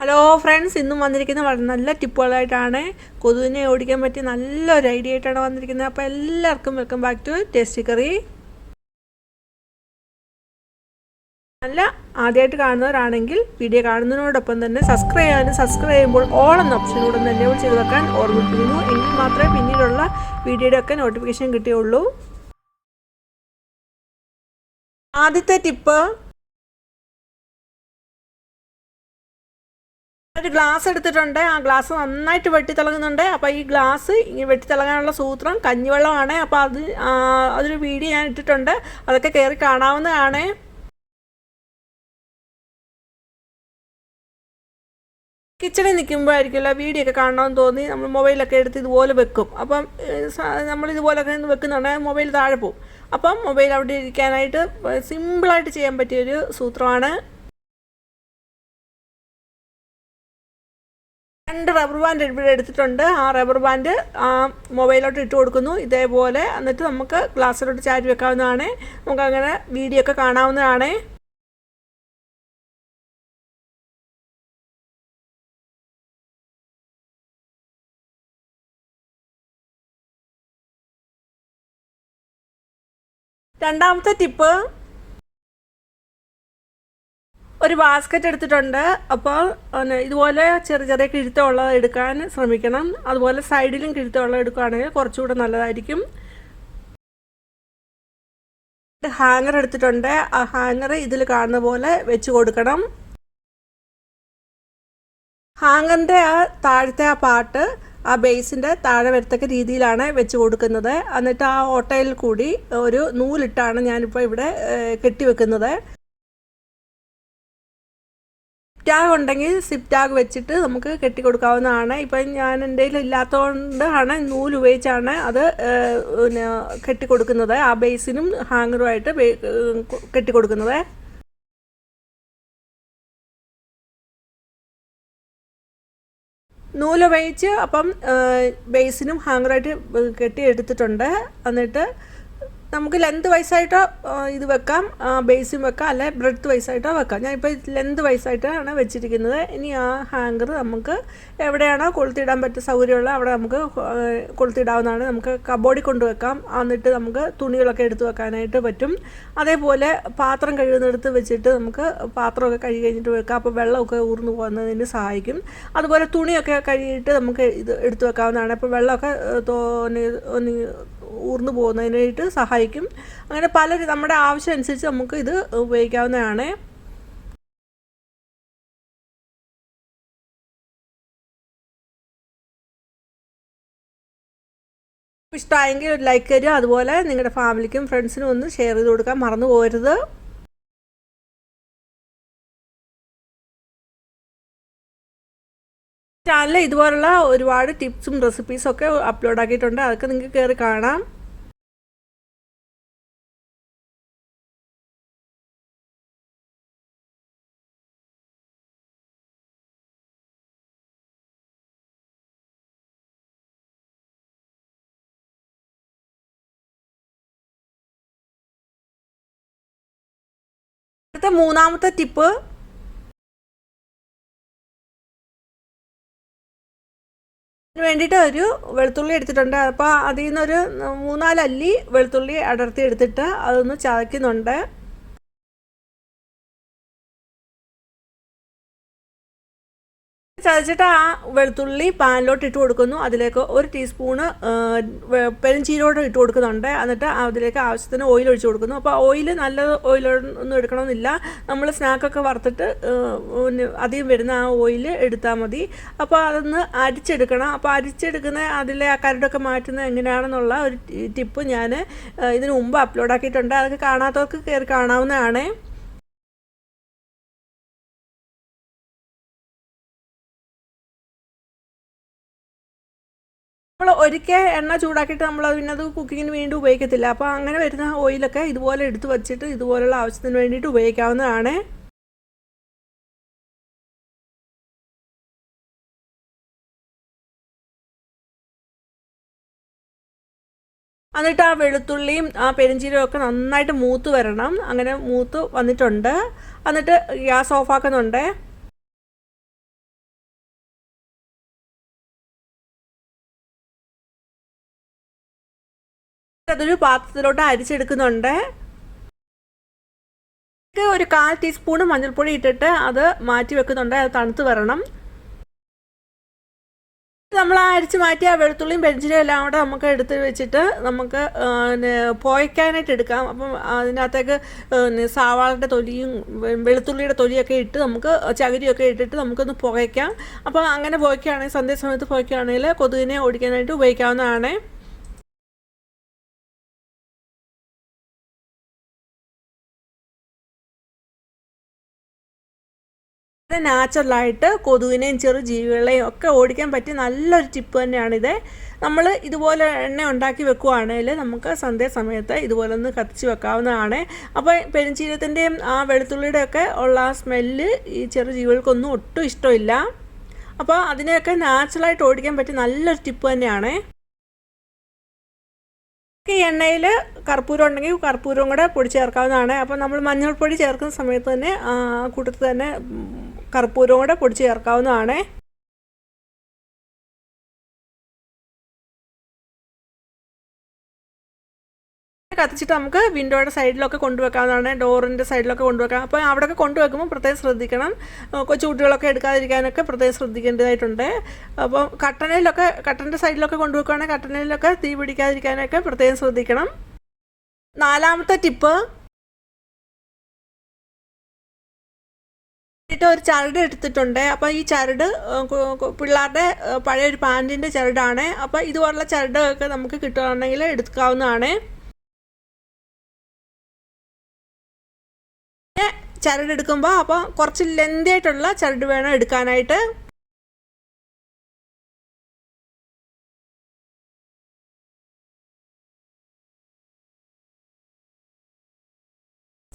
Hello friends ഇന്നും വന്നിരിക്കുന്ന വളരെ നല്ല ടിപ്പുകളായിട്ടാണ്. കൊതുവിനെ ഓടിക്കാൻ പറ്റിയ നല്ലൊരു ഐഡിയ ആയിട്ടാണ് വന്നിരിക്കുന്നത്. അപ്പോൾ എല്ലാവർക്കും welcome back to tasty curry നല്ല ആദ്യമായിട്ട് കാണുന്നവരാണെങ്കിൽ വീഡിയോ കാണുന്നതിനോടൊപ്പം തന്നെ സബ്സ്ക്രൈബ് ചെയ്യാനും സബ്സ്ക്രൈബ് ചെയ്യുമ്പോൾ ഓൾ എന്ന ഓപ്ഷൻ കൂടെ തന്നെ ചെയ്ത് വെക്കാൻ ഓർമ്മിപ്പിക്കുന്നു എങ്കിൽ മാത്രമേ പിന്നീടുള്ള വീഡിയോയുടെ ഒക്കെ നോട്ടിഫിക്കേഷൻ കിട്ടിയുള്ളൂ. ആദ്യത്തെ ടിപ്പ് ഒരു ഗ്ലാസ് എടുത്തിട്ടുണ്ട്. ആ ഗ്ലാസ് നന്നായിട്ട് വെട്ടിത്തിളങ്ങുന്നുണ്ട്. അപ്പോൾ ഈ ഗ്ലാസ് വെട്ടിത്തിളങ്ങാനുള്ള സൂത്രം കഞ്ഞിവെള്ളമാണ്. അപ്പോൾ അത് അതൊരു വീഡിയോ ഞാൻ ഇട്ടിട്ടുണ്ട്. അതൊക്കെ കയറി കാണാവുന്നതാണ്. കിച്ചണിൽ നിൽക്കുമ്പോഴായിരിക്കുമല്ലോ വീഡിയോ ഒക്കെ കാണണമെന്ന് തോന്നി. നമ്മൾ മൊബൈലൊക്കെ എടുത്ത് ഇതുപോലെ വെക്കും. അപ്പം നമ്മൾ ഇതുപോലൊക്കെ വെക്കുന്നുണ്ടെങ്കിൽ മൊബൈൽ താഴെ പോകും. അപ്പം മൊബൈൽ അവിടെ ഇരിക്കാനായിട്ട് സിമ്പിളായിട്ട് ചെയ്യാൻ പറ്റിയൊരു സൂത്രമാണ്. രണ്ട് റബ്ബർ ബാൻഡ് ഇവിടെ എടുത്തിട്ടുണ്ട്. ആ റബ്ബർ ബാൻഡ് ആ മൊബൈലോട്ട് ഇട്ട് കൊടുക്കുന്നു. ഇതേപോലെ എന്നിട്ട് നമുക്ക് ഗ്ലാസ്സിലോട്ട് ചാരി വെക്കാവുന്നതാണ്. നമുക്ക് അങ്ങനെ വീഡിയോ ഒക്കെ കാണാവുന്നതാണ്. രണ്ടാമത്തെ ടിപ്പ് ഒരു ബാസ്ക്കറ്റ് എടുത്തിട്ടുണ്ട്. അപ്പോൾ ഇതുപോലെ ചെറിയ ചെറിയ കിഴുത്തമുള്ളത് എടുക്കാൻ ശ്രമിക്കണം. അതുപോലെ സൈഡിലും കിഴുത്തമുള്ളത് എടുക്കുകയാണെങ്കിൽ കുറച്ചുകൂടെ നല്ലതായിരിക്കും. ഹാങ്ങർ എടുത്തിട്ടുണ്ട്. ആ ഹാങ്ങർ ഇതിൽ കാണുന്ന പോലെ വെച്ച് കൊടുക്കണം. ഹാങ്ങറിന്റെ ആ താഴത്തെ ആ പാട്ട് ആ ബേസിന്റെ താഴെ വരത്തക്ക രീതിയിലാണ് വെച്ച് കൊടുക്കുന്നത്. എന്നിട്ട് ആ ഓട്ടയിൽ കൂടി ഒരു നൂലിട്ടാണ് ഞാനിപ്പോൾ ഇവിടെ കെട്ടിവെക്കുന്നത്. ടാഗ് ഉണ്ടെങ്കിൽ സിപ്പ് ടാഗ് വെച്ചിട്ട് നമുക്ക് കെട്ടിക്കൊടുക്കാവുന്നതാണ്. ഇപ്പം ഞാൻ എന്റെ ഇല്ലാത്തതുകൊണ്ടാണ് നൂൽ ഉപയോഗിച്ചാണ് അത് പിന്നെ കെട്ടിക്കൊടുക്കുന്നത്. ആ ബേസിനും ഹാങ്ങറുമായിട്ട് കെട്ടിക്കൊടുക്കുന്നത്. നൂലുപയോഗിച്ച് അപ്പം ബേസിനും ഹാങ്ങറായിട്ട് കെട്ടി എടുത്തിട്ടുണ്ട് എന്നിട്ട് നമുക്ക് ലെന്ത് വൈസായിട്ടോ ഇത് വെക്കാം. ബേസും വെക്കാം. അല്ലെ ബ്രെഡ് വൈസായിട്ടോ വെക്കാം. ഞാനിപ്പോൾ ലെന്ത് വൈസായിട്ടാണ് വെച്ചിരിക്കുന്നത്. ഇനി ആ ഹാങ്കർ നമുക്ക് എവിടെയാണോ കൊളുത്തിടാൻ പറ്റിയ സൗകര്യമുള്ള അവിടെ നമുക്ക് കൊളുത്തിടാവുന്നതാണ്. നമുക്ക് കബോർഡിൽ കൊണ്ടുവെക്കാം എന്നിട്ട് നമുക്ക് തുണികളൊക്കെ എടുത്ത് വെക്കാനായിട്ട് പറ്റും. അതേപോലെ പാത്രം കഴുകുന്നിടത്ത് വെച്ചിട്ട് നമുക്ക് പാത്രമൊക്കെ കഴുകി കഴിഞ്ഞിട്ട് വെക്കാം. അപ്പോൾ വെള്ളമൊക്കെ ഊർന്നു പോകുന്നതിന് സഹായിക്കും. അതുപോലെ തുണിയൊക്കെ കഴുകിയിട്ട് നമുക്ക് ഇത് എടുത്തു വെക്കാവുന്നതാണ്. അപ്പോൾ വെള്ളമൊക്കെ തോന്നി ഊർന്നു പോകുന്നതിനായിട്ട് സഹായിക്കും. അങ്ങനെ പല നമ്മുടെ ആവശ്യം അനുസരിച്ച് നമുക്ക് ഇത് ഉപയോഗിക്കാവുന്നതാണ്. ഇഷ്ടമായെങ്കിൽ ലൈക്ക് തരിക. അതുപോലെ നിങ്ങളുടെ ഫാമിലിക്കും ഫ്രണ്ട്സിനും ഒന്ന് ഷെയർ ചെയ്ത് കൊടുക്കാൻ മറന്നു പോകരുത്. ചാനലിൽ ഇതുപോലുള്ള ഒരുപാട് ടിപ്സും റെസിപ്പീസും ഒക്കെ അപ്ലോഡ് ആക്കിയിട്ടുണ്ട്. അതൊക്കെ നിങ്ങൾക്ക് കയറി കാണാം. അടുത്ത മൂന്നാമത്തെ ടിപ്പ് വേണ്ടിയിട്ട് ഒരു വെളുത്തുള്ളി എടുത്തിട്ടുണ്ട്. അപ്പോൾ അതിൽ നിന്നൊരു മൂന്നാലല്ലി വെളുത്തുള്ളി അടർത്തി എടുത്തിട്ട് അതൊന്ന് ചതയ്ക്കുന്നുണ്ട്. ചതച്ചിട്ട് ആ വെളുത്തുള്ളി പാനിലോട്ട് ഇട്ട് കൊടുക്കുന്നു. അതിലേക്ക് ഒരു ടീസ്പൂണ് പെരുംചീരോട് ഇട്ട് കൊടുക്കുന്നുണ്ട്. എന്നിട്ട് അതിലേക്ക് ആവശ്യത്തിന് ഓയിൽ ഒഴിച്ച് കൊടുക്കുന്നു. അപ്പോൾ ഓയിൽ നല്ല ഓയിൽ ഒന്നും എടുക്കണമെന്നില്ല. നമ്മൾ സ്നാക്കൊക്കെ വറുത്തിട്ട് അധികം വരുന്ന ആ ഓയിൽ എടുത്താൽ മതി. അപ്പോൾ അതൊന്ന് അരിച്ചെടുക്കണം. അപ്പോൾ അരിച്ചെടുക്കുന്ന അതിലെ ആ കരടൊക്കെ മാറ്റുന്നത് എങ്ങനെയാണെന്നുള്ള ഒരു ടിപ്പ് ഞാൻ ഇതിനു മുമ്പ് അപ്ലോഡ് ആക്കിയിട്ടുണ്ട്. അതൊക്കെ കാണാത്തവർക്ക് കയറി കാണാവുന്നതാണ്. ഒരിക്കൽ എണ്ണ ചൂടാക്കിയിട്ട് നമ്മൾ പിന്നെ അത് കുക്കിങ്ങിന് വേണ്ടി ഉപയോഗിക്കത്തില്ല. അപ്പോൾ അങ്ങനെ വരുന്ന ഓയിലൊക്കെ ഇതുപോലെ എടുത്ത് വച്ചിട്ട് ഇതുപോലെയുള്ള ആവശ്യത്തിന് വേണ്ടിയിട്ട് ഉപയോഗിക്കാവുന്നതാണ്. എന്നിട്ട് ആ വെളുത്തുള്ളിയും ആ പെരിഞ്ചീരവും ഒക്കെ നന്നായിട്ട് മൂത്ത് വരണം. അങ്ങനെ മൂത്ത് വന്നിട്ടുണ്ട്. എന്നിട്ട് ഗ്യാസ് ഓഫാക്കുന്നുണ്ട് അതൊരു പാത്രത്തിലോട്ട് അരിച്ചെടുക്കുന്നുണ്ട്. ഒരു കാൽ ടീസ്പൂൺ മഞ്ഞൾപ്പൊടി ഇട്ടിട്ട് അത് മാറ്റി വെക്കുന്നുണ്ട്. അത് തണുത്ത് വരണം. നമ്മൾ ആ അരിച്ച് മാറ്റിയ വെളുത്തുള്ളിയും പെരിഞ്ചീരയും എല്ലാം കൂടെ നമുക്ക് എടുത്ത് വെച്ചിട്ട് നമുക്ക് പോയക്കാനായിട്ട് എടുക്കാം. അപ്പം അതിനകത്തേക്ക് സാവാളിന്റെ തൊലിയും വെളുത്തുള്ളിയുടെ തൊലിയൊക്കെ ഇട്ട് നമുക്ക് ചകിരിയൊക്കെ ഇട്ടിട്ട് നമുക്കൊന്ന് പുകയ്ക്കാം അപ്പം അങ്ങനെ പുകയ്ക്കുകയാണെങ്കിൽ സന്ധ്യ സമയത്ത് പുകയ്ക്കുകയാണെങ്കിൽ കൊതുകിനെ ഓടിക്കാനായിട്ട് ഉപയോഗിക്കാവുന്നതാണ്. വളരെ നാച്ചുറലായിട്ട് കൊതുകിനെയും ചെറു ജീവികളെയും ഒക്കെ ഓടിക്കാൻ പറ്റിയ നല്ലൊരു ടിപ്പ് തന്നെയാണിത് നമ്മൾ ഇതുപോലെ എണ്ണ ഉണ്ടാക്കി വെക്കുവാണെങ്കിൽ നമുക്ക് സന്ധ്യ സന്ധ്യാസമയത്ത് ഇതുപോലെ ഒന്ന് കത്തിച്ച് വെക്കാവുന്നതാണ്. അപ്പോൾ പെരുംചീരത്തിന്റെയും ആ വെളുത്തുള്ളിയുടെ ഒക്കെ ഉള്ള ആ സ്മെല്ല് ഈ ചെറു ജീവികൾക്കൊന്നും ഒട്ടും ഇഷ്ടമില്ല. അപ്പോൾ അതിനെയൊക്കെ നാച്ചുറലായിട്ട് ഓടിക്കാൻ പറ്റിയ നല്ലൊരു ടിപ്പ് തന്നെയാണ്. ഈ എണ്ണയിൽ കർപ്പൂരം ഉണ്ടെങ്കിൽ കർപ്പൂരവും കൂടെ പൊടി ചേർക്കാവുന്നതാണ്. അപ്പോൾ നമ്മൾ മഞ്ഞൾപ്പൊടി ചേർക്കുന്ന സമയത്ത് തന്നെ കൂട്ടത്തിൽ തന്നെ കർപ്പൂരവും കൂടെ പൊടിച്ച് ചേർക്കാവുന്നതാണ്. കത്തിച്ചിട്ട് നമുക്ക് വിൻഡോയുടെ സൈഡിലൊക്കെ കൊണ്ടുവെക്കാവുന്നതാണ് ഡോറിന്റെ സൈഡിലൊക്കെ കൊണ്ടുവെക്കാം. അപ്പോൾ അവിടെയൊക്കെ കൊണ്ടുവെക്കുമ്പോൾ പ്രത്യേകം ശ്രദ്ധിക്കണം. കൊച്ചു കുട്ടികളൊക്കെ എടുക്കാതിരിക്കാനൊക്കെ പ്രത്യേകം ശ്രദ്ധിക്കേണ്ടതായിട്ടുണ്ട്. അപ്പോൾ കട്ടനയിലൊക്കെ കട്ടന്റെ സൈഡിലൊക്കെ കൊണ്ടുവെക്കുകയാണെങ്കിൽ കട്ടനയിലൊക്കെ തീ പിടിക്കാതിരിക്കാനൊക്കെ പ്രത്യേകം ശ്രദ്ധിക്കണം. നാലാമത്തെ ടിപ്പ് ിട്ട് ഒരു ചരട് എടുത്തിട്ടുണ്ട്. അപ്പോൾ ഈ ചരട് പിള്ളേരുടെ പഴയ ഒരു പാന്റിന്റെ ചരടാണ്. അപ്പോൾ ഇതുപോലുള്ള ചരടൊക്കെ നമുക്ക് കിട്ടുകയാണെങ്കിൽ എടുക്കാവുന്നതാണ്. ചരട് എടുക്കുമ്പോൾ അപ്പോൾ കുറച്ച് ലെന്തി ആയിട്ടുള്ള ചരട് വേണം എടുക്കാനായിട്ട്.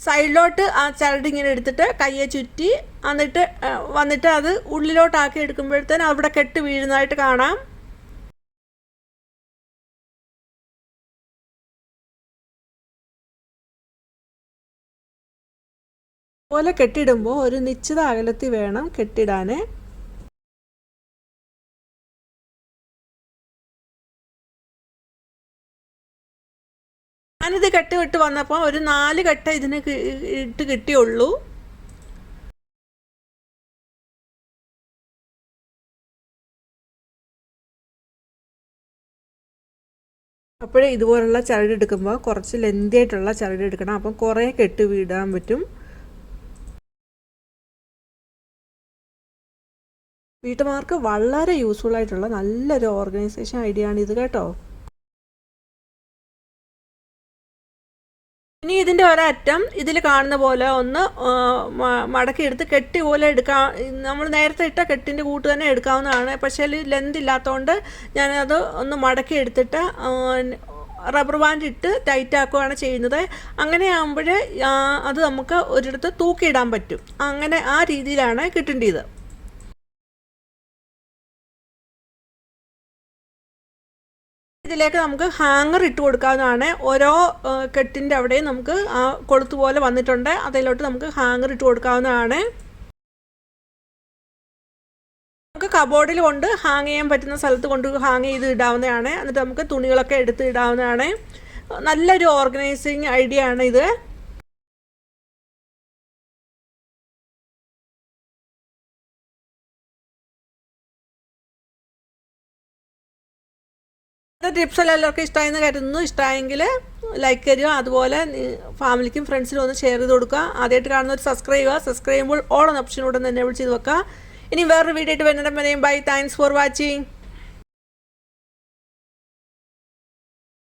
സൈഡിലോട്ട് ആ ചരട് ഇങ്ങനെ എടുത്തിട്ട് കയ്യെ ചുറ്റി എന്നിട്ട് വന്നിട്ട് അത് ഉള്ളിലോട്ടാക്കി എടുക്കുമ്പോഴത്തേന് അവിടെ കെട്ട് വീഴുന്നതായിട്ട് കാണാം. പോലെ കെട്ടിടുമ്പോൾ ഒരു നിശ്ചിത അകലത്തിൽ വേണം കെട്ടിടാൻ. ഞാനിത് കെട്ട് വിട്ട് വന്നപ്പോൾ ഒരു നാല് കെട്ട ഇതിന് ഇട്ട് കിട്ടിയുള്ളൂ. അപ്പോഴേ ഇതുപോലുള്ള ചരട് എടുക്കുമ്പോൾ കുറച്ച് ലെന്തി ആയിട്ടുള്ള ചരട് എടുക്കണം. അപ്പം കുറേ കെട്ട് വീടാൻ പറ്റും. വീട്ടുമാർക്ക് വളരെ യൂസ്ഫുൾ ആയിട്ടുള്ള നല്ലൊരു ഓർഗനൈസേഷൻ ഐഡിയ ആണ് ഇത് കേട്ടോ. ഇനി ഇതിന്റെ ഒരറ്റം ഇതിൽ കാണുന്ന പോലെ ഒന്ന് മടക്കിയെടുത്ത് കെട്ടി പോലെ എടുക്കാം നമ്മൾ നേരത്തെ ഇട്ട കെട്ടിന്റെ കൂട്ട് തന്നെ എടുക്കാവുന്നതാണ്. പക്ഷേ ലെന്ത് ഇല്ലാത്തതുകൊണ്ട് ഞാനത് ഒന്ന് മടക്കി എടുത്തിട്ട് റബ്ബർ ബാൻഡ് ഇട്ട് ടൈറ്റ് ആക്കുകയാണ് ചെയ്യുന്നത്. അങ്ങനെ ആകുമ്പോൾ അത് നമുക്ക് ഒരിടത്ത് തൂക്കിയിടാൻ പറ്റും. അങ്ങനെ ആ രീതിയിലാണ് കിട്ടേണ്ടത് ഇതിലേക്ക് നമുക്ക് ഹാങ്ങർ ഇട്ട് കൊടുക്കാവുന്നതാണ്. ഓരോ കെട്ടിന്റെ അവിടെയും നമുക്ക് ആ കൊളുത്ത് പോലെ വന്നിട്ടുണ്ട്. അതിലോട്ട് നമുക്ക് ഹാങ്ങർ ഇട്ട് കൊടുക്കാവുന്നതാണ്. നമുക്ക് കബോർഡിൽ കൊണ്ട് ഹാങ് ചെയ്യാൻ പറ്റുന്ന സ്ഥലത്ത് കൊണ്ട് ഹാങ് ചെയ്ത് ഇടാവുന്നതാണ്. എന്നിട്ട് നമുക്ക് തുണികളൊക്കെ എടുത്ത് ഇടാവുന്നതാണ്. നല്ലൊരു ഓർഗനൈസിങ് ഐഡിയ ആണ് ഇത്. ടിപ്സ് എല്ലാം എല്ലാവർക്കും ഇഷ്ടമായെന്ന് കരുതുന്നു. ഇഷ്ടമായെങ്കിൽ ലൈക്ക് തരിക. അതുപോലെ ഫാമിലിക്കും ഫ്രണ്ട്സിനും ഒന്ന് ഷെയർ ചെയ്ത് കൊടുക്കുക. ആദ്യമായിട്ട് കാണുന്നവർ സബ്സ്ക്രൈബ് ചെയ്യുക സബ്സ്ക്രൈബ് ചെയ്യുമ്പോൾ ഓൾ എന്ന ഓപ്ഷനോടെ തന്നെ എനേബിൾ ചെയ്ത് വെക്കുക. ഇനി വേറൊരു വീഡിയോ ആയിട്ട് വരുന്നിടം വരെയും ബൈ താങ്ക്സ് ഫോർ വാച്ചിങ്